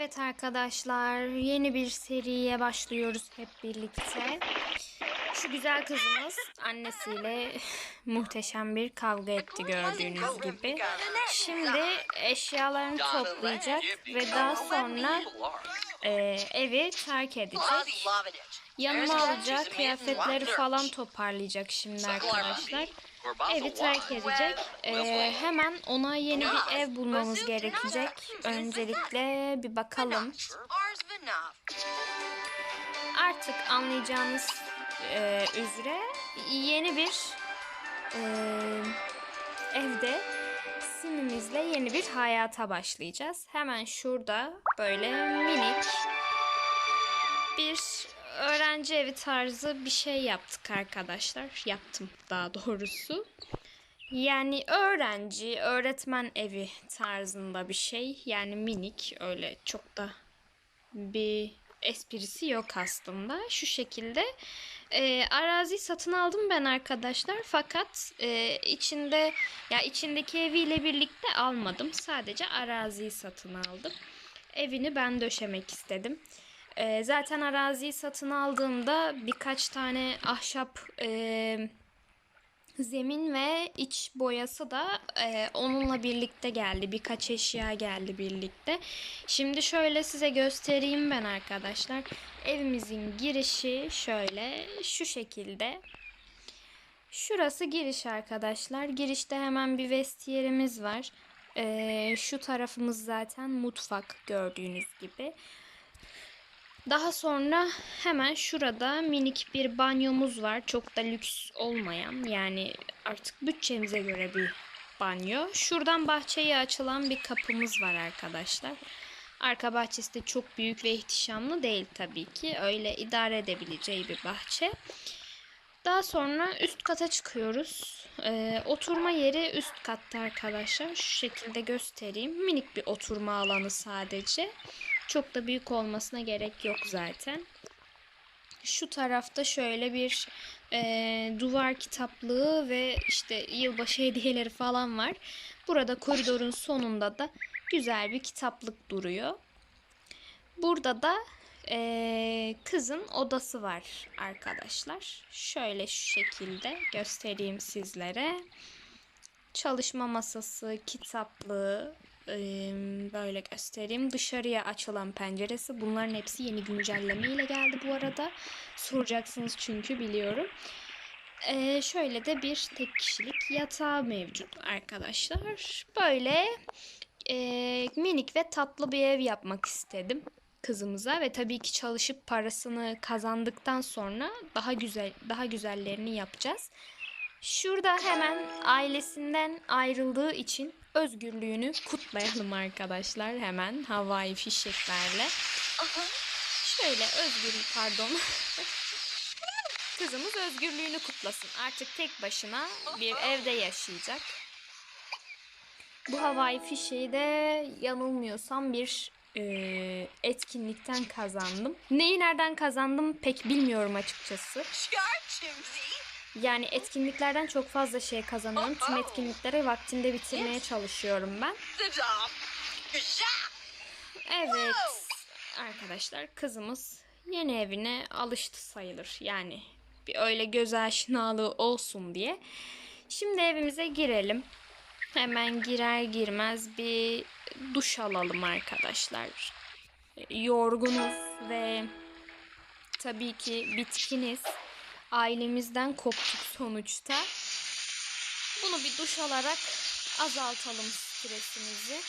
Evet arkadaşlar yeni bir seriye başlıyoruz hep birlikte. Şu güzel kızımız annesiyle muhteşem bir kavga etti gördüğünüz gibi. Şimdi eşyalarını toplayacak ve daha sonra e, evi terk edecek. Yanına alacak kıyafetleri falan toparlayacak şimdi arkadaşlar. Evi terk edecek. Ee, hemen ona yeni bir ev bulmamız gerekecek. Öncelikle bir bakalım. Artık anlayacağınız e, üzere yeni bir e, evde simimizle yeni bir hayata başlayacağız. Hemen şurada böyle minik bir öğrenci evi tarzı bir şey yaptık arkadaşlar. Yaptım daha doğrusu. Yani öğrenci, öğretmen evi tarzında bir şey. Yani minik öyle çok da bir esprisi yok aslında. Şu şekilde e, arazi satın aldım ben arkadaşlar. Fakat e, içinde ya içindeki eviyle birlikte almadım. Sadece araziyi satın aldım. Evini ben döşemek istedim. E, zaten araziyi satın aldığımda birkaç tane ahşap e, zemin ve iç boyası da e, onunla birlikte geldi. Birkaç eşya geldi birlikte. Şimdi şöyle size göstereyim ben arkadaşlar. Evimizin girişi şöyle şu şekilde. Şurası giriş arkadaşlar. Girişte hemen bir vestiyerimiz var. E, şu tarafımız zaten mutfak gördüğünüz gibi. Daha sonra hemen şurada minik bir banyomuz var. Çok da lüks olmayan yani artık bütçemize göre bir banyo. Şuradan bahçeye açılan bir kapımız var arkadaşlar. Arka bahçesi de çok büyük ve ihtişamlı değil tabii ki. Öyle idare edebileceği bir bahçe. Daha sonra üst kata çıkıyoruz. Ee, oturma yeri üst katta arkadaşlar. Şu şekilde göstereyim. Minik bir oturma alanı sadece. Çok da büyük olmasına gerek yok zaten. Şu tarafta şöyle bir e, duvar kitaplığı ve işte yılbaşı hediyeleri falan var. Burada koridorun sonunda da güzel bir kitaplık duruyor. Burada da e, kızın odası var arkadaşlar. Şöyle şu şekilde göstereyim sizlere. Çalışma masası, kitaplığı, böyle göstereyim. Dışarıya açılan penceresi. Bunların hepsi yeni güncelleme ile geldi bu arada. Soracaksınız çünkü biliyorum. Şöyle de bir tek kişilik yatağı mevcut arkadaşlar. Böyle minik ve tatlı bir ev yapmak istedim kızımıza ve tabii ki çalışıp parasını kazandıktan sonra daha güzel daha güzellerini yapacağız. Şurada hemen ailesinden ayrıldığı için özgürlüğünü kutlayalım arkadaşlar hemen havai fişeklerle. Şöyle özgürlük pardon. Kızımız özgürlüğünü kutlasın. Artık tek başına bir evde yaşayacak. Bu havai fişeği de yanılmıyorsam bir e, etkinlikten kazandım. Neyi nereden kazandım pek bilmiyorum açıkçası. Yani etkinliklerden çok fazla şey kazanıyorum. Tüm etkinlikleri vaktinde bitirmeye çalışıyorum ben. Evet arkadaşlar kızımız yeni evine alıştı sayılır. Yani bir öyle göz aşinalığı olsun diye. Şimdi evimize girelim. Hemen girer girmez bir duş alalım arkadaşlar. Yorgunuz ve tabii ki bitkiniz ailemizden koptuk sonuçta. Bunu bir duş alarak azaltalım stresimizi.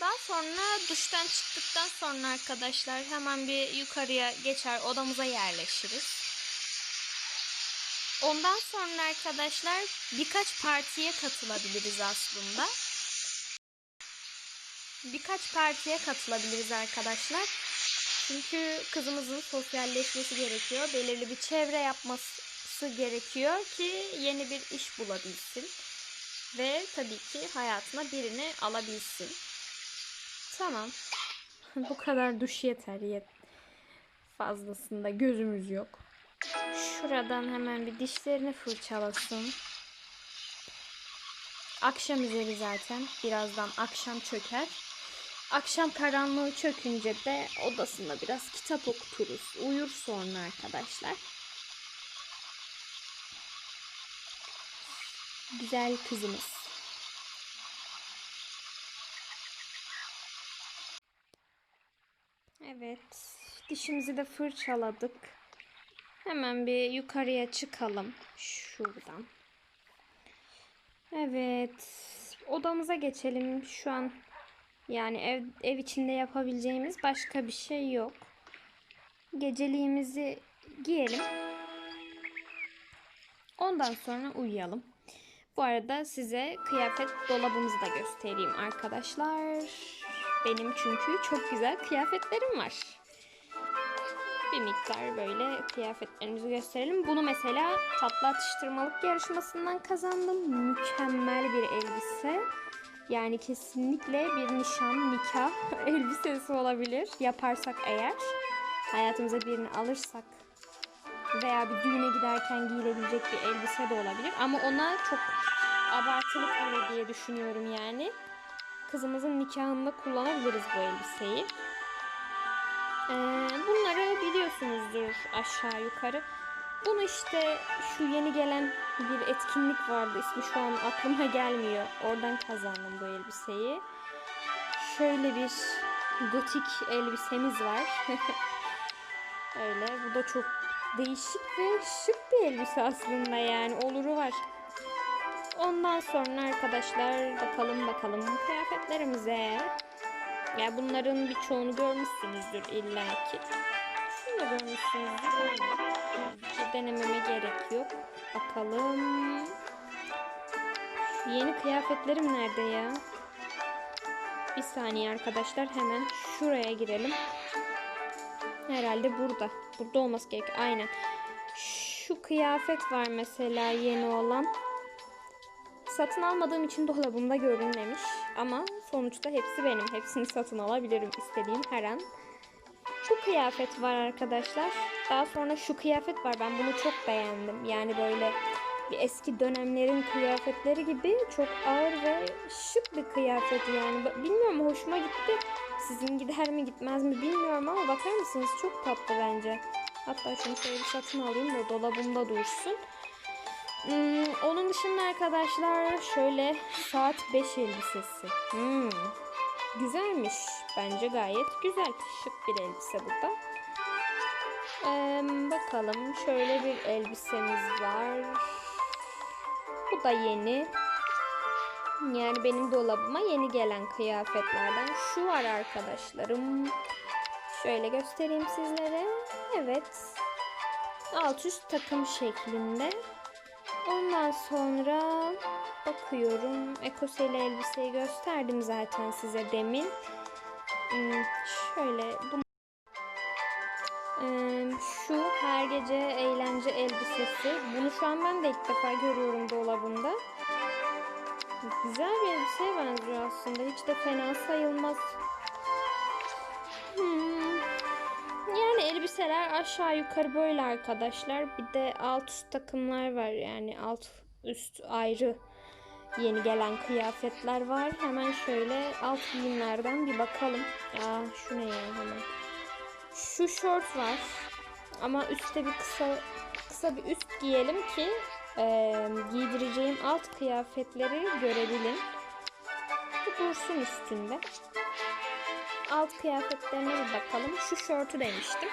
Daha sonra duştan çıktıktan sonra arkadaşlar hemen bir yukarıya geçer odamıza yerleşiriz. Ondan sonra arkadaşlar birkaç partiye katılabiliriz aslında. Birkaç partiye katılabiliriz arkadaşlar. Çünkü kızımızın sosyalleşmesi gerekiyor. Belirli bir çevre yapması gerekiyor ki yeni bir iş bulabilsin. Ve tabii ki hayatına birini alabilsin. Tamam. Bu kadar duş yeter. Yet. Fazlasında gözümüz yok. Şuradan hemen bir dişlerini fırçalasın. Akşam üzeri zaten. Birazdan akşam çöker. Akşam karanlığı çökünce de odasında biraz kitap okuturuz. Uyur sonra arkadaşlar. Güzel kızımız. Evet. Dişimizi de fırçaladık. Hemen bir yukarıya çıkalım. Şuradan. Evet. Odamıza geçelim. Şu an yani ev, ev içinde yapabileceğimiz başka bir şey yok. Geceliğimizi giyelim. Ondan sonra uyuyalım. Bu arada size kıyafet dolabımızı da göstereyim arkadaşlar. Benim çünkü çok güzel kıyafetlerim var. Bir miktar böyle kıyafetlerimizi gösterelim. Bunu mesela tatlı atıştırmalık yarışmasından kazandım. Mükemmel bir elbise. Yani kesinlikle bir nişan, nikah elbisesi olabilir. Yaparsak eğer. Hayatımıza birini alırsak veya bir düğüne giderken giyilebilecek bir elbise de olabilir. Ama ona çok abartılı kalır diye düşünüyorum yani. Kızımızın nikahında kullanabiliriz bu elbiseyi. Ee, bunları biliyorsunuzdur aşağı yukarı. Bunu işte şu yeni gelen bir etkinlik vardı. İsmi şu an aklıma gelmiyor. Oradan kazandım bu elbiseyi. Şöyle bir gotik elbisemiz var. Öyle. Bu da çok değişik ve şık bir elbise aslında yani. Oluru var. Ondan sonra arkadaşlar bakalım bakalım kıyafetlerimize. Ya bunların birçoğunu görmüşsünüzdür illaki. Şunu da denememe gerek yok. Bakalım. Yeni kıyafetlerim nerede ya? Bir saniye arkadaşlar hemen şuraya girelim. Herhalde burada. Burada olması gerek. Aynen. Şu kıyafet var mesela yeni olan. Satın almadığım için dolabımda görünmemiş. Ama sonuçta hepsi benim. Hepsini satın alabilirim istediğim her an. Şu kıyafet var arkadaşlar. Daha sonra şu kıyafet var. Ben bunu çok beğendim. Yani böyle bir eski dönemlerin kıyafetleri gibi çok ağır ve şık bir kıyafet yani. Bilmiyorum hoşuma gitti. Sizin gider mi gitmez mi bilmiyorum ama bakar mısınız? Çok tatlı bence. Hatta şunu şöyle bir satın alayım da dolabımda dursun. Hmm, onun dışında arkadaşlar şöyle saat 5 elbisesi. Hmm, güzelmiş. Bence gayet güzel. Şık bir elbise bu da. Ee, bakalım şöyle bir elbisemiz var. Bu da yeni. Yani benim dolabıma yeni gelen kıyafetlerden. Şu var arkadaşlarım. Şöyle göstereyim sizlere. Evet. Alt üst takım şeklinde. Ondan sonra bakıyorum. Ekoseli elbiseyi gösterdim zaten size demin. Hmm, şöyle bunu şu her gece eğlence elbisesi. Bunu şu an ben de ilk defa görüyorum dolabımda. Güzel bir elbiseye benziyor aslında. Hiç de fena sayılmaz. Yani elbiseler aşağı yukarı böyle arkadaşlar. Bir de alt üst takımlar var. Yani alt üst ayrı yeni gelen kıyafetler var. Hemen şöyle alt giyimlerden bir bakalım. Aa şu ne ya hemen. Şu şort var. Ama üstte bir kısa kısa bir üst giyelim ki e, giydireceğim alt kıyafetleri görebilin. Bu dursun üstünde. Alt kıyafetlerine bir bakalım. Şu şortu demiştim.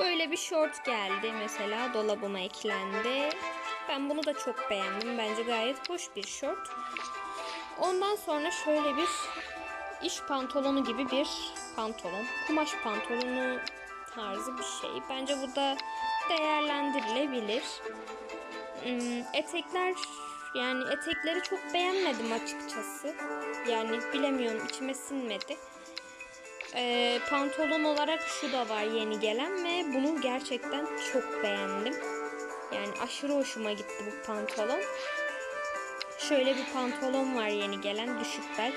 Böyle bir şort geldi mesela dolabıma eklendi. Ben bunu da çok beğendim. Bence gayet hoş bir şort. Ondan sonra şöyle bir iş pantolonu gibi bir pantolon. Kumaş pantolonu tarzı bir şey. Bence bu da değerlendirilebilir. Hmm, etekler yani etekleri çok beğenmedim açıkçası. Yani bilemiyorum içime sinmedi. Ee, pantolon olarak şu da var yeni gelen ve bunu gerçekten çok beğendim. Yani aşırı hoşuma gitti bu pantolon. Şöyle bir pantolon var yeni gelen düşük bel.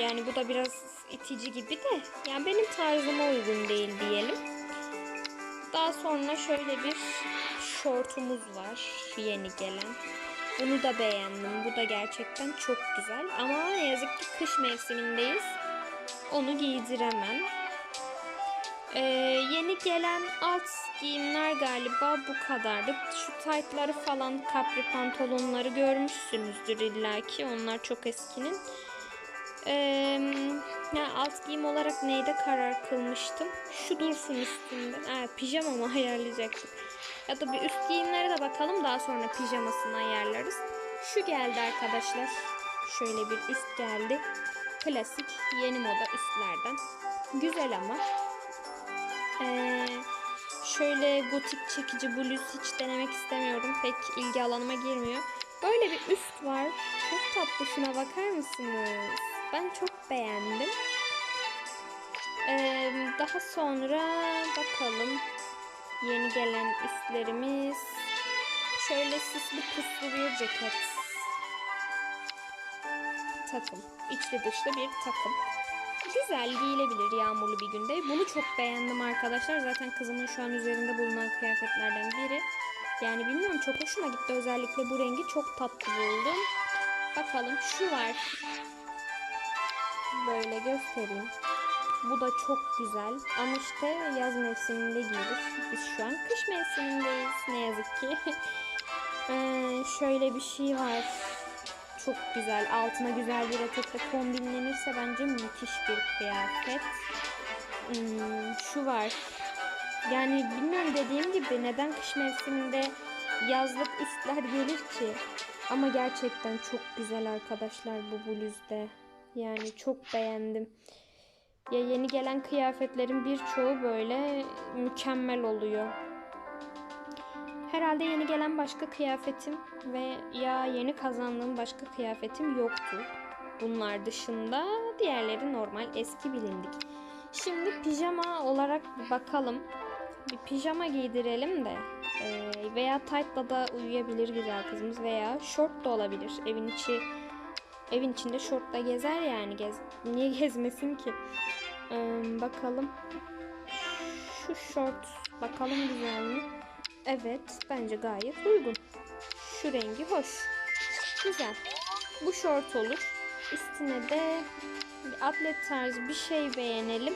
Yani bu da biraz itici gibi de yani benim tarzıma uygun değil diyelim. Daha sonra şöyle bir şortumuz var yeni gelen. Bunu da beğendim. Bu da gerçekten çok güzel. Ama ne yazık ki kış mevsimindeyiz. Onu giydiremem. Ee, yeni gelen alt giyimler galiba bu kadardı. Şu taytları falan kapri pantolonları görmüşsünüzdür illaki. Onlar çok eskinin. Ee, ya alt giyim olarak neyde karar kılmıştım? Şu dursun üstünde. Ha, pijama mı ayarlayacaktık? Ya da bir üst giyimlere de bakalım daha sonra pijamasını ayarlarız. Şu geldi arkadaşlar. Şöyle bir üst geldi. Klasik yeni moda üstlerden. Güzel ama. Ee, şöyle gotik çekici bluz hiç denemek istemiyorum. Pek ilgi alanıma girmiyor. Böyle bir üst var. Çok tatlı şuna bakar mısınız? Ben çok beğendim. Ee, daha sonra bakalım. Yeni gelen üstlerimiz. Şöyle sisli puslu bir ceket. Takım. İçli dışlı bir takım. Güzel giyilebilir yağmurlu bir günde. Bunu çok beğendim arkadaşlar. Zaten kızımın şu an üzerinde bulunan kıyafetlerden biri. Yani bilmiyorum çok hoşuma gitti. Özellikle bu rengi çok tatlı buldum. Bakalım şu var. Böyle göstereyim. Bu da çok güzel. Ama işte yaz mevsiminde giyilir. Biz şu an kış mevsimindeyiz ne yazık ki. ee, şöyle bir şey var. Çok güzel. Altına güzel bir etekle kombinlenirse bence müthiş bir kıyafet. Hmm, şu var. Yani bilmiyorum dediğim gibi neden kış mevsiminde yazlık üstler gelir ki? Ama gerçekten çok güzel arkadaşlar bu bluzde. Yani çok beğendim. Ya yeni gelen kıyafetlerin birçoğu böyle mükemmel oluyor. Herhalde yeni gelen başka kıyafetim ve ya yeni kazandığım başka kıyafetim yoktu. Bunlar dışında diğerleri normal eski bilindik. Şimdi pijama olarak bakalım. Bir pijama giydirelim de ee, veya tight'la da uyuyabilir güzel kızımız veya short da olabilir. Evin içi evin içinde şortla gezer yani gez niye gezmesin ki? Ee, bakalım. Şu short bakalım güzel mi? Evet bence gayet uygun. Şu rengi hoş. Güzel. Bu short olur. Üstüne de bir atlet tarzı bir şey beğenelim.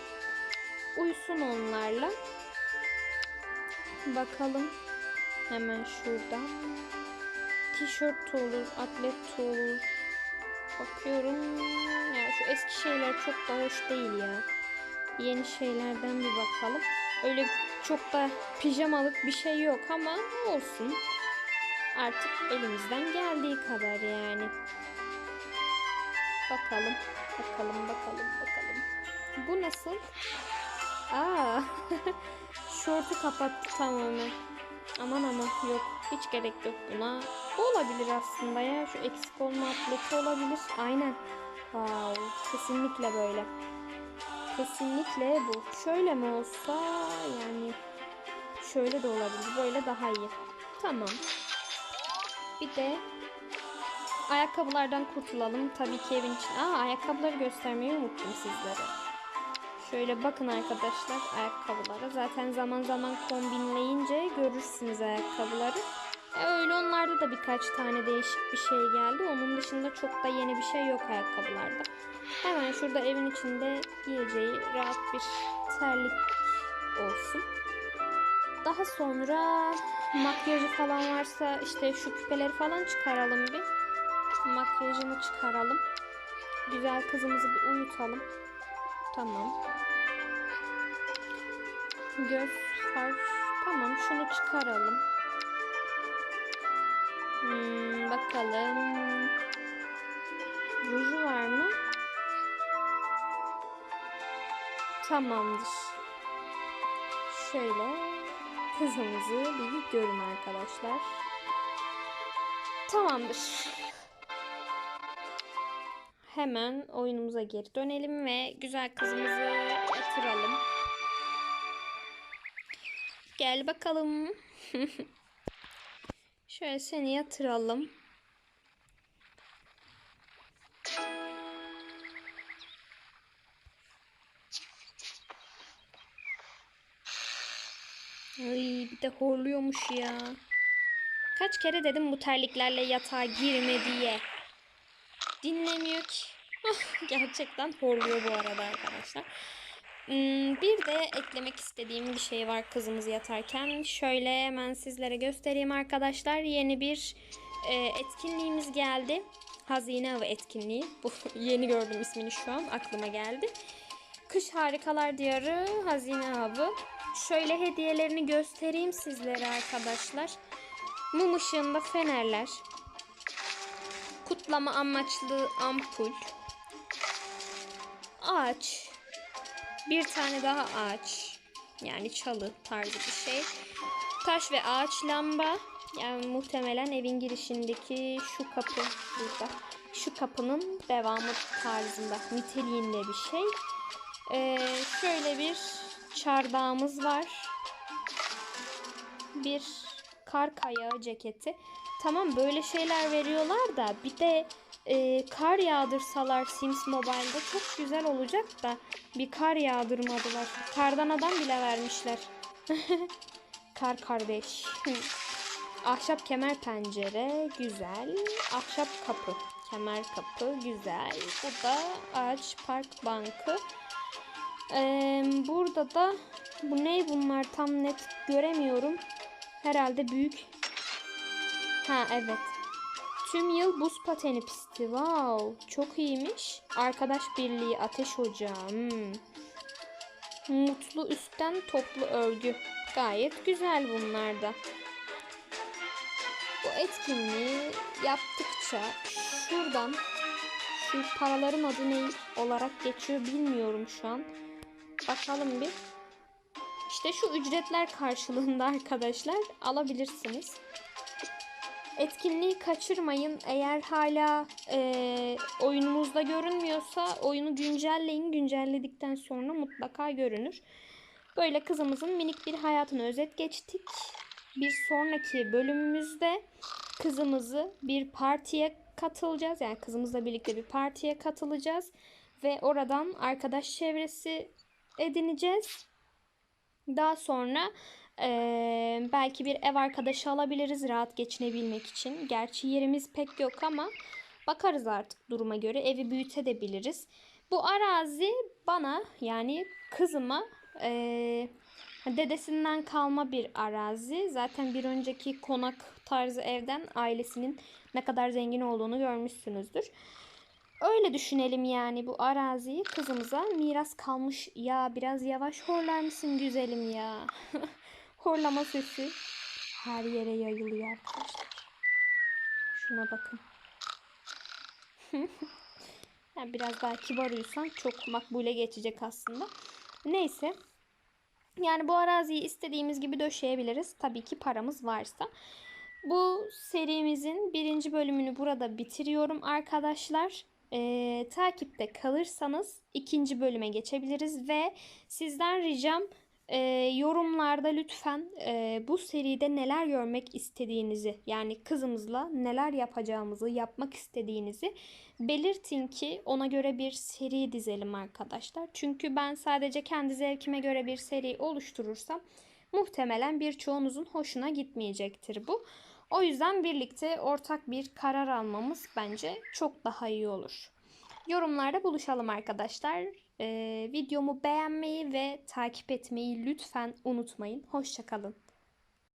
Uysun onlarla. Bakalım. Hemen şurada. Tişört olur, atlet olur. Bakıyorum. Ya şu eski şeyler çok da hoş değil ya. Yeni şeylerden bir bakalım. Öyle çok da pijamalık bir şey yok ama olsun. Artık elimizden geldiği kadar yani. Bakalım, bakalım, bakalım, bakalım. Bu nasıl? Aa, şortu kapattı tamamen. Aman ama yok, hiç gerek yok buna. Bu olabilir aslında ya, şu eksik olma atleti olabilir. Aynen. Wow, kesinlikle böyle. Kesinlikle bu. Şöyle mi olsa yani şöyle de olabilir. Böyle daha iyi. Tamam. Bir de ayakkabılardan kurtulalım. Tabii ki evin için. Aa ayakkabıları göstermeyi unuttum sizlere. Şöyle bakın arkadaşlar ayakkabılara. Zaten zaman zaman kombinleyince görürsünüz ayakkabıları. E öyle onlarda da birkaç tane değişik bir şey geldi. Onun dışında çok da yeni bir şey yok ayakkabılarda. Hemen şurada evin içinde giyeceği rahat bir terlik olsun. Daha sonra makyajı falan varsa işte şu küpeleri falan çıkaralım bir. Makyajını çıkaralım. Güzel kızımızı bir uyutalım. Tamam. Göz far. Tamam şunu çıkaralım. Hmm, bakalım. Ruju var mı? Tamamdır. Şöyle kızımızı bir görün arkadaşlar. Tamamdır. Hemen oyunumuza geri dönelim ve güzel kızımızı yatıralım. Gel bakalım. Şöyle seni yatıralım. Ay bir de horluyormuş ya. Kaç kere dedim bu terliklerle yatağa girme diye. Dinlemiyor ki. Gerçekten horluyor bu arada arkadaşlar. Hmm, Bir de eklemek istediğim bir şey var kızımız yatarken. Şöyle hemen sizlere göstereyim arkadaşlar. Yeni bir e, etkinliğimiz geldi. Hazine Avı etkinliği. Bu yeni gördüm ismini şu an aklıma geldi. Kış Harikalar Diyarı Hazine Avı. Şöyle hediyelerini göstereyim sizlere arkadaşlar. Mum ışığında fenerler. Kutlama amaçlı ampul. Ağaç. Bir tane daha ağaç. Yani çalı tarzı bir şey. Taş ve ağaç lamba. Yani muhtemelen evin girişindeki şu kapı burada. Şu kapının devamı tarzında niteliğinde bir şey. Ee, şöyle bir çardağımız var. Bir kar kayağı ceketi. Tamam böyle şeyler veriyorlar da bir de e, kar yağdırsalar Sims Mobile'da çok güzel olacak da bir kar yağdırmadılar. Kardan adam bile vermişler. kar kardeş. Ahşap kemer pencere güzel. Ahşap kapı. Kemer kapı güzel. Bu da ağaç park bankı. Ee, burada da bu ne bunlar tam net göremiyorum. Herhalde büyük. Ha evet. Tüm yıl buz pateni pisti. Wow, çok iyiymiş. Arkadaş birliği, ateş ocağı. Hmm. Mutlu üstten toplu örgü. Gayet güzel bunlar da. Bu etkinliği yaptıkça şuradan şu paraların adı ne olarak geçiyor bilmiyorum şu an. Bakalım bir. İşte şu ücretler karşılığında arkadaşlar alabilirsiniz. Etkinliği kaçırmayın. Eğer hala e, oyunumuzda görünmüyorsa oyunu güncelleyin. Güncelledikten sonra mutlaka görünür. Böyle kızımızın minik bir hayatını özet geçtik. Bir sonraki bölümümüzde kızımızı bir partiye katılacağız. Yani kızımızla birlikte bir partiye katılacağız. Ve oradan arkadaş çevresi edineceğiz. Daha sonra eee, belki bir ev arkadaşı alabiliriz rahat geçinebilmek için. Gerçi yerimiz pek yok ama bakarız artık duruma göre evi büyütebiliriz. Bu arazi bana yani kızıma eee, dedesinden kalma bir arazi. Zaten bir önceki konak tarzı evden ailesinin ne kadar zengin olduğunu görmüşsünüzdür. Öyle düşünelim yani bu araziyi kızımıza miras kalmış. Ya biraz yavaş horlar mısın güzelim ya? Horlama sesi her yere yayılıyor arkadaşlar. Şuna bakın. yani biraz daha kibar uyusan çok makbule geçecek aslında. Neyse. Yani bu araziyi istediğimiz gibi döşeyebiliriz. Tabii ki paramız varsa. Bu serimizin birinci bölümünü burada bitiriyorum arkadaşlar. Ee, takipte kalırsanız ikinci bölüme geçebiliriz ve sizden ricam e, yorumlarda lütfen e, bu seride neler görmek istediğinizi yani kızımızla neler yapacağımızı yapmak istediğinizi belirtin ki ona göre bir seri dizelim arkadaşlar. Çünkü ben sadece kendi zevkime göre bir seri oluşturursam muhtemelen birçoğunuzun hoşuna gitmeyecektir bu. O yüzden birlikte ortak bir karar almamız bence çok daha iyi olur. Yorumlarda buluşalım arkadaşlar. Ee, videomu beğenmeyi ve takip etmeyi lütfen unutmayın. Hoşçakalın.